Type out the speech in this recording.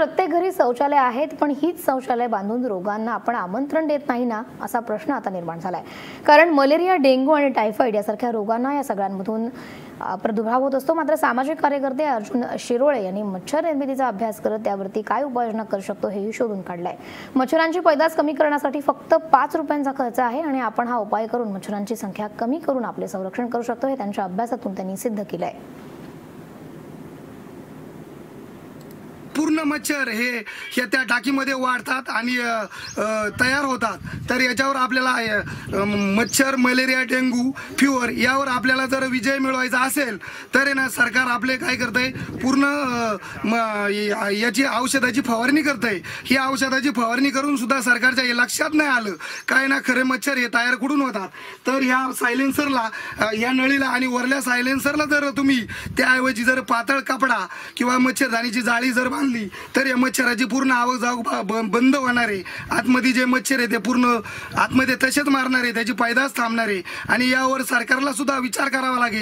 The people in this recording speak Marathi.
प्रत्येक घरी शौचालय आहेत पण हीच शौचालय बांधून रोगांना आपण आमंत्रण देत नाही ना असा प्रश्न आता निर्माण झालाय. कारण मलेरिया डेंग्यू आणि टायफॉइड यासारख्या रोगांना या सगळ्यांमधून प्रादुर्भाव होत असतो. मात्र सामाजिक कार्यकर्ते अर्जुन शिरोळे यांनी मच्छर निर्मितीचा अभ्यास करत त्यावरती काय उपाययोजना करू शकतो हेही शोधून काढलाय. मच्छरांची पैदास कमी करण्यासाठी फक्त पाच रुपयांचा खर्च आहे आणि आपण हा उपाय करून मच्छरांची संख्या कमी करून आपले संरक्षण करू शकतो हे त्यांच्या अभ्यासातून त्यांनी सिद्ध केलंय. पूर्ण मच्छर हे या त्या टाकीमध्ये वाढतात आणि तयार होतात. तर याच्यावर आपल्याला मच्छर मलेरिया डेंगू फिवर यावर आपल्याला जर विजय मिळवायचा असेल तर आहे ना सरकार आपले काय करतंय? पूर्ण म- या- याची औषधाची फवारणी करतंय. ही औषधाची फवारणी करून सुद्धा सरकारच्या हे लक्षात नाही आलं. काय ना खरे मच्छर हे तयार कुठून होतात? तर ह्या सायलेन्सरला या नळीला आणि वरल्या सायलेन्सरला जर तुम्ही त्याऐवजी जर पातळ कपडा किंवा मच्छरदाणीची जाळी जर बांधली तर या मच्छराची पूर्ण आवक जाऊ ब- बंद होणार आहे. आतमध्ये जे मच्छर आहे ते पूर्ण आतमध्ये तसेच मारणार आहे त्याची पैदास थांबणार आहे. आणि यावर सरकारला सुद्धा विचार करावा लागेल.